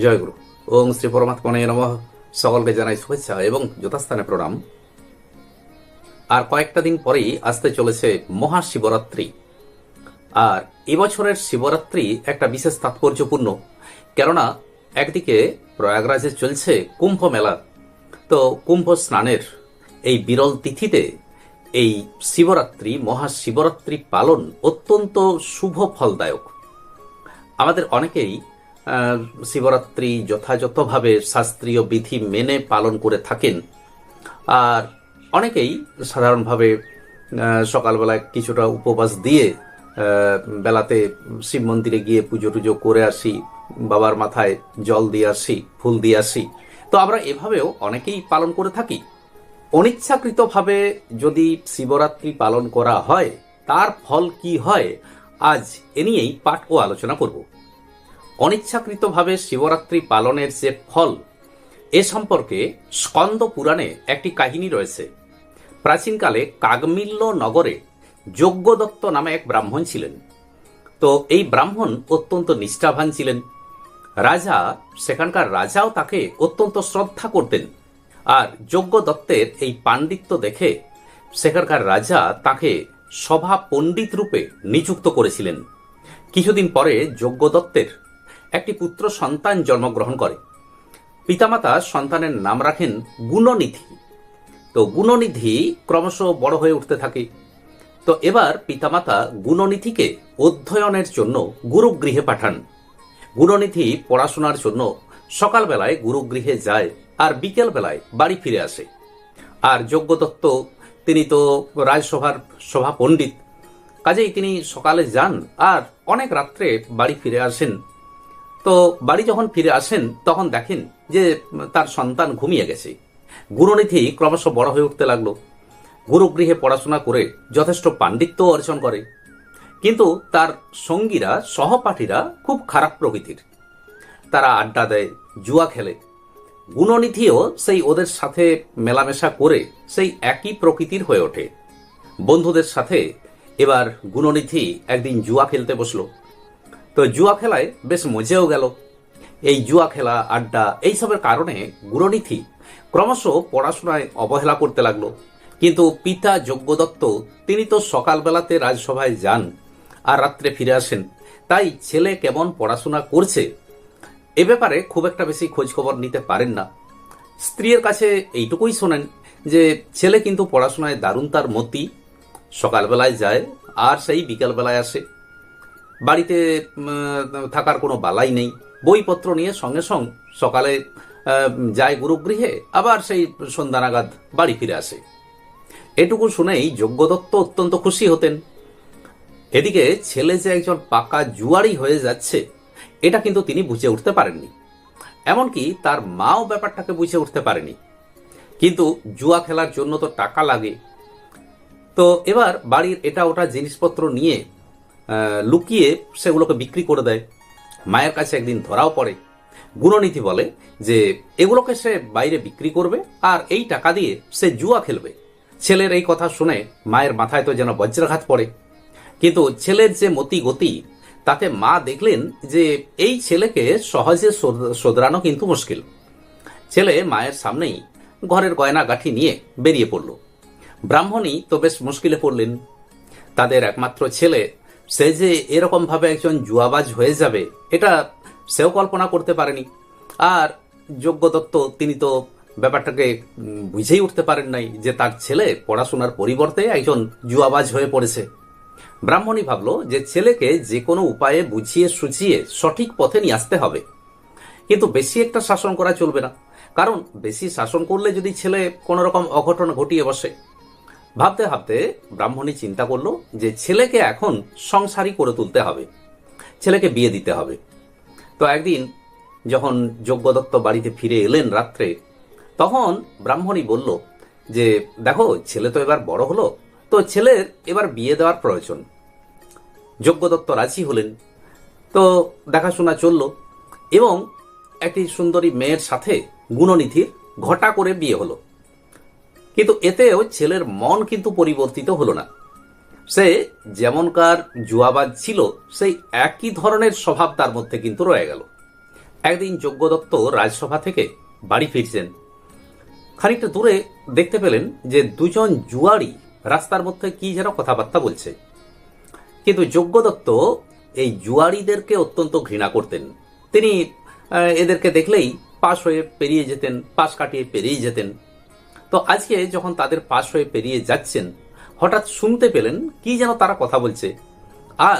জয় গুরু। ওম শ্রী পরমাত্মনে নম। সকলকে জানাই শুভেচ্ছা এবং যথাস্থানে প্রণাম। আর কয়েকটা দিন পরেই আসতে চলেছে মহাশিবরাত্রি। আর এবছরের শিবরাত্রি একটা বিশেষ তাৎপর্যপূর্ণ। কেননা, একদিকে প্রয়াগরাজে চলছে কুম্ভ মেলা তো কুম্ভ স্নানের এই বিরল তিথিতে এই শিবরাত্রি, মহাশিবরাত্রি পালন অত্যন্ত শুভ ফলদায়ক। আমাদের অনেকেই শিবরাত্রি যথাযথভাবে শাস্ত্রীয় বিধি মেনে পালন করে থাকেন। আর অনেকেই সাধারণভাবে সকালবেলায় কিছুটা উপবাস দিয়ে বেলাতে শিব মন্দিরে গিয়ে পুজো টুজো করে আসি, বাবার মাথায় জল দিয়ে আসি, ফুল দিয়ে আসি। তো আমরা এভাবেও অনেকেই পালন করে থাকি। অনিচ্ছাকৃতভাবে যদি শিবরাত্রি পালন করা হয়, তার ফল কি হয়, আজ এ নিয়েই পাঠ ও আলোচনা করব। অনিচ্ছাকৃতভাবে শিবরাত্রি পালনের যে ফল, এ সম্পর্কে স্কন্দ পুরাণে একটি কাহিনী রয়েছে। প্রাচীনকালে কাগমিল্য নগরে যজ্ঞদত্ত নামে এক ব্রাহ্মণ ছিলেন। তো এই ব্রাহ্মণ অত্যন্ত নিষ্ঠাবান ছিলেন। রাজা, সেখানকার রাজাও তাকে অত্যন্ত শ্রদ্ধা করতেন। আর যজ্ঞ দত্তের এই পাণ্ডিত্য দেখে সেখানকার রাজা তাকে সভা পণ্ডিত রূপে নিযুক্ত করেছিলেন। কিছুদিন পরে যজ্ঞ দত্তের একটি পুত্র সন্তান জন্মগ্রহণ করে। পিতামাতা সন্তানের নাম রাখেন গুণনিধি। তো গুণনিধি ক্রমশ বড় হয়ে উঠতে থাকে। তো এবার পিতামাতা গুণনিধিকে অধ্যয়নের জন্য গুরুগৃহে পাঠান। গুণনিধি পড়াশোনার জন্য সকালবেলায় গুরুগৃহে যায় আর বিকেল বেলায় বাড়ি ফিরে আসে। আর যজ্ঞদত্ত, তিনি তো রাজসভার সভা পণ্ডিত কাজেই তিনি সকালে যান আর অনেক রাত্রে বাড়ি ফিরে আসেন। তো বাড়ি যখন ফিরে আসেন, তখন দেখেন যে তার সন্তান ঘুমিয়ে গেছে। গুরুনিধি ক্রমশ বড় হয়ে উঠতে লাগল। গুরুগৃহে পড়াশোনা করে যথেষ্ট পাণ্ডিত্য অর্জন করে। কিন্তু তার সঙ্গীরা, সহপাঠীরা খুব খারাপ প্রকৃতির। তারা আড্ডা দেয়, জুয়া খেলে। গুণনিধিও সেই ওদের সাথে মেলামেশা করে সেই একই প্রকৃতির হয়ে ওঠে। বন্ধুদের সাথে এবার গুণনিধি একদিন জুয়া খেলতে বসল। তো জুয়া খেলায় বেশ মজেও গেল। এই জুয়া খেলা, আড্ডা, এইসবের কারণে গুণনিধি ক্রমশ পড়াশোনায় অবহেলা করতে লাগল। কিন্তু পিতা যজ্ঞদত্ত, তিনি তো সকালবেলাতে রাজসভায় যান আর রাত্রে ফিরে আসেন। তাই ছেলে কেমন পড়াশোনা করছে, এ ব্যাপারে খুব একটা বেশি খোঁজ খবর নিতে পারেন না। স্ত্রীর কাছে এইটুকুই শোনেন যে, ছেলে কিন্তু পড়াশোনায় দারুণ তার মতি। সকালবেলায় যায় আর সেই বিকালবেলায় আসে। বাড়িতে থাকার কোনো বালাই নেই। বইপত্র নিয়ে সঙ্গে সঙ্গ সকালে যায় গুরুগৃহে, আবার সেই সন্ধ্যা নাগাদ বাড়ি ফিরে আসে। এটুকু শুনেই যজ্ঞদত্ত অত্যন্ত খুশি হতেন। এদিকে ছেলে যে একজন পাকা জুয়ারি হয়ে যাচ্ছে, এটা কিন্তু তিনি বুঝে উঠতে পারেননি। এমনকি তার মাও ব্যাপারটাকে বুঝে উঠতে পারেনি। কিন্তু জুয়া খেলার জন্য তো টাকা লাগে। তো এবার বাড়ির এটা ওটা জিনিসপত্র নিয়ে লুকিয়ে সেগুলোকে বিক্রি করে দেয়। মায়ের কাছে একদিন ধরাও পড়ে। গুণনীতি বলে যে, এগুলোকে সে বাইরে বিক্রি করবে আর এই টাকা দিয়ে সে জুয়া খেলবে। ছেলের এই কথা শুনে মায়ের মাথায় তো যেন বজ্রাঘাত পড়ে। কিন্তু ছেলের যে মতি গতি তাতে মা দেখলেন যে এই ছেলেকে সহজে শোধরানো কিন্তু মুশকিল। ছেলে মায়ের সামনেই ঘরের গয়না গাঠি নিয়ে বেরিয়ে পড়ল। ব্রাহ্মণী তো বেশ মুশকিলে পড়লেন। তাদের একমাত্র ছেলে সে যে এরকম ভাবে একজন জুয়াবাজ হয়ে যাবে, এটা সেও কল্পনা করতে পারেনি। আর যোগ্যদত্ত তিনি তো ব্যাপারটাকে বুঝেই উঠতে পারেন নাই যে তার ছেলে পড়াশোনার পরিবর্তে একজন জুয়াবাজ হয়ে পড়েছে। ব্রাহ্মণী ভাবলো যে ছেলেকে যে কোনো উপায়ে বুঝিয়ে সুঝিয়ে সঠিক পথে নিয়ে আসতে হবে। কিন্তু বেশি একটা শাসন করা চলবে না। কারণ বেশি শাসন করলে যদি ছেলে কোনো রকম অঘটন ঘটিয়ে বসে ভাবতে ভাবতে ব্রাহ্মণী চিন্তা করল যে ছেলেকে এখন সংসারী করে তুলতে হবে, ছেলেকে বিয়ে দিতে হবে। তো একদিন যখন যজ্ঞদত্ত বাড়িতে ফিরে এলেন রাত্রে, তখন ব্রাহ্মণী বলল যে, দেখো, ছেলে তো এবার বড় হলো, তো ছেলের এবার বিয়ে দেওয়ার প্রয়োজন। যজ্ঞদত্ত রাজি হলেন। তো দেখাশোনা চলল এবং একটি সুন্দরী মেয়ের সাথে গুণনিধির ঘটা করে বিয়ে হলো। কিন্তু এতেও ছেলের মন কিন্তু পরিবর্তিত হলো না। সে যেমনকার জুয়াবাজ ছিল, সেই একই ধরনের স্বভাব তার মধ্যে কিন্তু রয়ে গেল। একদিন যজ্ঞদত্ত রাজসভা থেকে বাড়ি ফিরছেন। খানিকটা দূরে দেখতে পেলেন যে দুজন জুয়ারি রাস্তার মধ্যে কি যেন কথাবার্তা বলছে। কিন্তু যজ্ঞদত্ত এই জুয়ারিদেরকে অত্যন্ত ঘৃণা করতেন। তিনি এদেরকে দেখলেই পাশ হয়ে পেরিয়ে যেতেন, পাশ কাটিয়ে পেরিয়ে যেতেন। তো আজকে যখন তাদের পাশ হয়ে পেরিয়ে যাচ্ছেন, হঠাৎ শুনতে পেলেন কি যেন তারা কথা বলছে। আর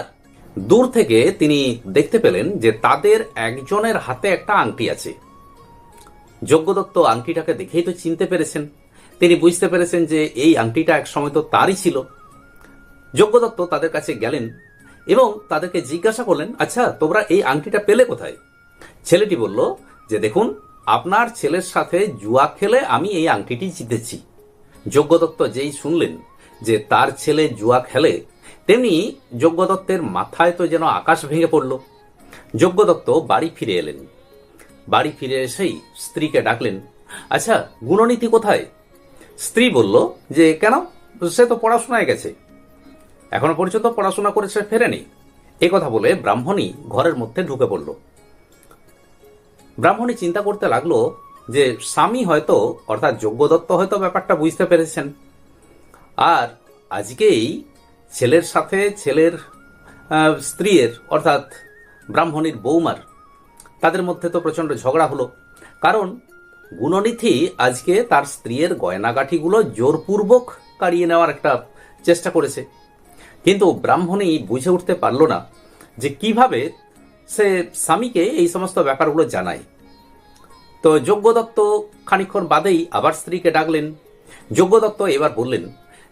দূর থেকে তিনি দেখতে পেলেন যে তাদের একজনের হাতে একটা আংটি আছে। যজ্ঞদত্ত আংটিটাকে দেখেই তো চিনতে পেরেছেন। তিনি বুঝতে পেরেছেন যে এই আংটিটা এক সময় তো তারই ছিল। যজ্ঞদত্ত তাদের কাছে গেলেন এবং তাদেরকে জিজ্ঞাসা করলেন আচ্ছা তোমরা এই আংটিটা পেলে কোথায়? ছেলেটি বলল যে, দেখুন আপনার ছেলের সাথে জুয়া খেলে আমি এই আংটিটি জিতেছি। যজ্ঞদত্ত যেই শুনলেন যে তার ছেলে জুয়া খেলে, তেমনি যজ্ঞদত্তের মাথায় তো যেন আকাশ ভেঙে পড়ল। যজ্ঞদত্ত বাড়ি ফিরে এলেন। বাড়ি ফিরে এসেই স্ত্রীকে ডাকলেন আচ্ছা গুণনীতি কোথায়? স্ত্রী বলল যে, কেন? সে তো পড়াশোনায় গেছে। এখনও পর্যন্ত পড়াশোনা করেছে, ফেরেনি। এ কথা বলে ব্রাহ্মণী ঘরের মধ্যে ঢুকে পড়ল। ব্রাহ্মণী চিন্তা করতে লাগল যে স্বামী হয়তো, অর্থাৎ যজ্ঞদত্ত হয়তো ব্যাপারটা বুঝতে পেরেছেন। আর আজকেই ছেলের সাথে ছেলের স্ত্রীর, অর্থাৎ ব্রাহ্মণীর বৌমার, তাদের মধ্যে তো প্রচণ্ড ঝগড়া হলো। কারণ গুণনিধি আজকে তার স্ত্রীর গয়নাগাঠিগুলো জোরপূর্বক কাড়িয়ে নেওয়ার একটা চেষ্টা করেছে। কিন্তু ব্রাহ্মণী বুঝে উঠতে পারল না যে কীভাবে সে স্বামীকে এই সমস্ত ব্যাপারগুলো জানায়। তো যোগ্য যজ্ঞদত্ত খানিক্ষণ বাদেই আবার স্ত্রীকে ডাকলেন। যোগ্য যজ্ঞদত্ত এবার বললেন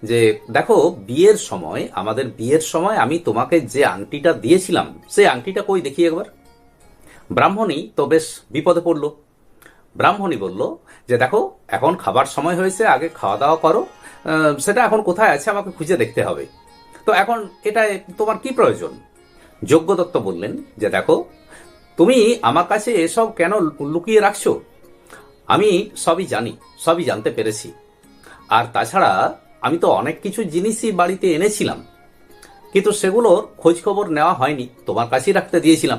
যে, দেখো, বিয়ের সময়, আমাদের বিয়ের সময় আমি তোমাকে যে আংটিটা দিয়েছিলাম সেই আংটিটা কই দেখি একবার? ব্রাহ্মণী তো বেশ বিপদে পড়ল। ব্রাহ্মণী বলল যে, দেখো, এখন খাবার সময় হয়েছে, আগে খাওয়া দাওয়া করো সেটা এখন কোথায় আছে আমাকে খুঁজে দেখতে হবে। তো এখন এটা তোমার কি প্রয়োজন? যজ্ঞদত্ত বললেন যে, দেখো, তুমি আমার কাছে এসব কেন লুকিয়ে রাখছো? আমি সবই জানি, সবই জানতে পেরেছি। আর তাছাড়া আমি তো অনেক কিছু জিনিসই বাড়িতে এনেছিলাম। কিন্তু সেগুলোর খোঁজ খবর নেওয়া হয়নি, তোমার কাছেই রাখতে দিয়েছিলাম।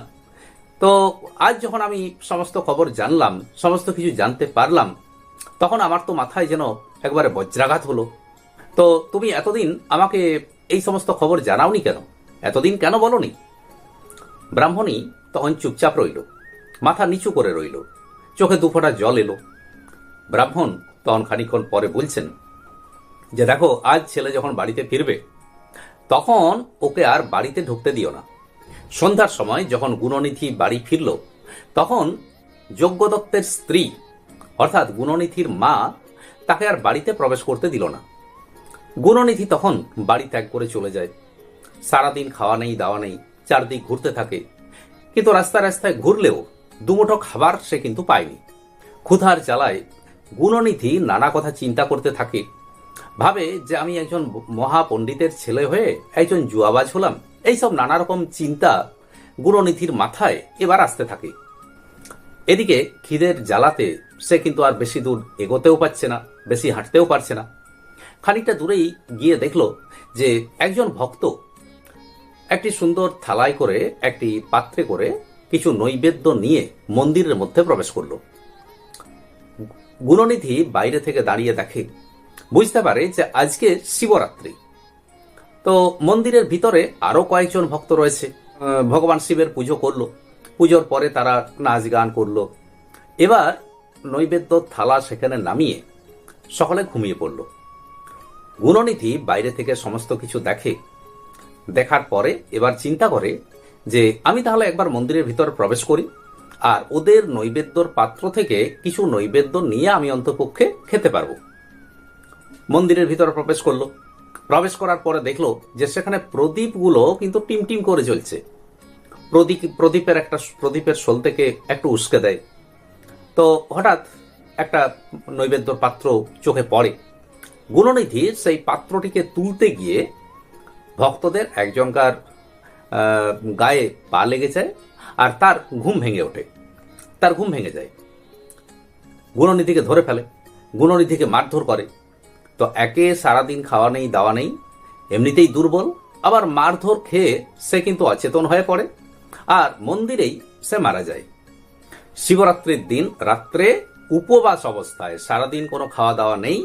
তো আজ যখন আমি সমস্ত খবর জানলাম, সমস্ত কিছু জানতে পারলাম, তখন আমার তো মাথায় যেন একবারে বজ্রাঘাত হলো। তো তুমি এতদিন আমাকে এই সমস্ত খবর জানাওনি কেন? এতদিন কেন বলনি? ব্রাহ্মণী তখন চুপচাপ রইল। মাথা নিচু করে রইল। চোখে দুফোঁটা জল এলো। ব্রাহ্মণ তখন খানিক্ষণ পরে বলছেন, যে দেখো, আজ ছেলে যখন বাড়িতে ফিরবে, তখন ওকে আর বাড়িতে ঢুকতে দিও না। সন্ধ্যার সময় যখন গুণনিধি বাড়ি ফিরল, তখন যজ্ঞদত্তের স্ত্রী, অর্থাৎ গুণনিধির মা, তাকে আর বাড়িতে প্রবেশ করতে দিল না। গুণনিধি তখন বাড়ি ত্যাগ করে চলে যায়। সারাদিন খাওয়া নেই, দাওয়া নেই। চারদিক ঘুরতে থাকে। কিন্তু রাস্তায় রাস্তায় ঘুরলেও দুমুঠো খাবার সে কিন্তু পায়নি। ক্ষুধার জ্বালায় গুণনিধি নানা কথা চিন্তা করতে থাকে। ভাবে যে আমি একজন মহাপণ্ডিতের ছেলে হয়ে একজন জুয়াবাজ হলাম, এইসব নানা রকম চিন্তা গুণনিধির মাথায় এবার আসতে থাকে। এদিকে খিদের জ্বালাতে সে কিন্তু আর বেশি দূর এগোতেও পারছে না, বেশি হাঁটতেও পারছে না। খানিকটা দূরেই গিয়ে দেখল যে একজন ভক্ত একটি সুন্দর থালায় করে, একটি পাত্রে করে কিছু নৈবেদ্য নিয়ে মন্দিরের মধ্যে প্রবেশ করল। গুণনিধি বাইরে থেকে দাঁড়িয়ে দেখে, বুঝতে পারে যে আজকে শিবরাত্রি। তো মন্দিরের ভিতরে আরও কয়েকজন ভক্ত রয়েছে। ভগবান শিবের পুজো করল। পুজোর পরে তারা নাচ গান করল। এবার নৈবেদ্য থালা সেখানে নামিয়ে সকলে ঘুমিয়ে পড়ল। গুণনিধি বাইরে থেকে সমস্ত কিছু দেখে দেখার পরে এবার চিন্তা করে যে আমি তাহলে একবার মন্দিরের ভিতরে প্রবেশ করি আর ওদের নৈবেদ্যর পাত্র থেকে কিছু নৈবেদ্য নিয়ে আমি অন্তপক্ষে খেতে পারব। মন্দিরের ভিতরে প্রবেশ করল। প্রবেশ করার পরে দেখল যে সেখানে প্রদীপগুলো কিন্তু টিম টিম করে চলছে প্রদীপ, প্রদীপের একটা, প্রদীপের শোল থেকে একটু উস্কে দেয়। তো হঠাৎ একটা নৈবেদ্যর পাত্র চোখে পড়ে। গুণনিধি সেই পাত্রটিকে তুলতে গিয়ে ভক্তদের একজনকার গায়ে পা লেগে যায় আর তার ঘুম ভেঙে ওঠে। তার ঘুম ভেঙে যায়। গুণনিধিকে ধরে ফেলে গুণনিধিকে মারধর করে। তো একে সারাদিন খাওয়া নেই, দাওয়া নেই, এমনিতেই দুর্বল। আবার মারধর খেয়ে সে কিন্তু অচেতন হয়ে পড়ে আর মন্দিরেই সে মারা যায়। শিবরাত্রির দিন রাত্রে উপবাস অবস্থায় সারাদিন কোনো খাওয়া দাওয়া নেই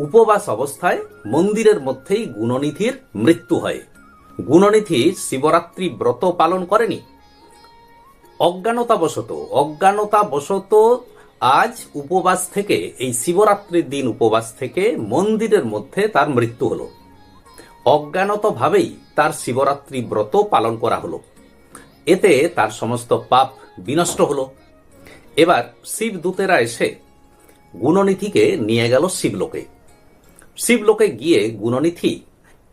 উপবাস অবস্থায় মন্দিরের মধ্যেই গুণনিধির মৃত্যু হয়। গুণনিধি শিবরাত্রি ব্রত পালন করেনি। অজ্ঞানতাবশত অজ্ঞানতাবশত আজ উপবাস থেকে, এই শিবরাত্রির দিন উপবাস থেকে মন্দিরের মধ্যে তার মৃত্যু হলো। অজ্ঞানতভাবেই তার শিবরাত্রি ব্রত পালন করা হলো। এতে তার সমস্ত পাপ বিনষ্ট হলো। এবার শিবদূতেরা এসে গুণনিধিকে নিয়ে গেল শিবলোকে। শিবলোকে গিয়ে গুণনিধি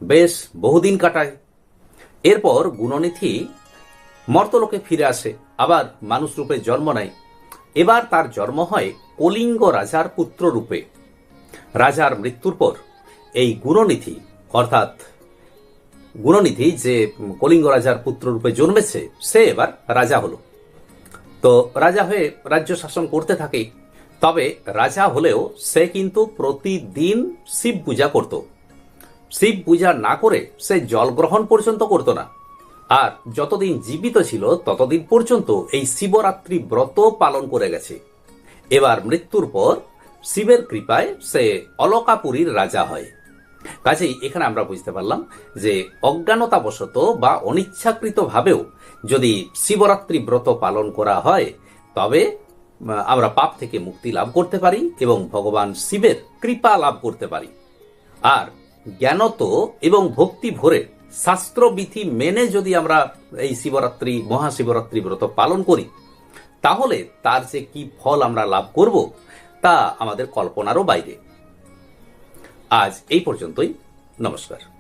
বেশ বহুদিন কাটায়। এরপর গুণনিধি মর্তলোকে ফিরে আসে, আবার মানুষ রূপে জন্ম নেয়। এবার তার জন্ম হয় কলিঙ্গ রাজার পুত্র রূপে। রাজার মৃত্যুর পর এই গুণনিধি, অর্থাৎ গুণনিধি যে কলিঙ্গ রাজার পুত্র রূপে জন্মেছে, সে এবার রাজা হলো। তো রাজা হয়ে রাজ্য শাসন করতে থাকে। তবে রাজা হলেও সে কিন্তু প্রতিদিন শিব পূজা করত। শিব পূজা না করে সে জল গ্রহণ পর্যন্ত করত না। আর যতদিন জীবিত ছিল, ততদিন পর্যন্ত এই শিবরাত্রি ব্রত পালন করে গেছে। এবার মৃত্যুর পর শিবের কৃপায় সে অলকাপুরীর রাজা হয়। কাজেই এখানে আমরা বুঝতে পারলাম যে অজ্ঞানতাবশত বা অনিচ্ছাকৃত ভাবেও যদি শিবরাত্রি ব্রত পালন করা হয়, তবে আমরা পাপ থেকে মুক্তি লাভ করতে পারি এবং ভগবান শিবের কৃপা লাভ করতে পারি। আর জ্ঞানত এবং ভক্তি ভরে শাস্ত্রবিধি মেনে যদি আমরা এই শিবরাত্রি, মহাশিবরাত্রি ব্রত পালন করি, তাহলে তার যে কি ফল আমরা লাভ করব, তা আমাদের কল্পনারও বাইরে। আজ এই পর্যন্তই। নমস্কার।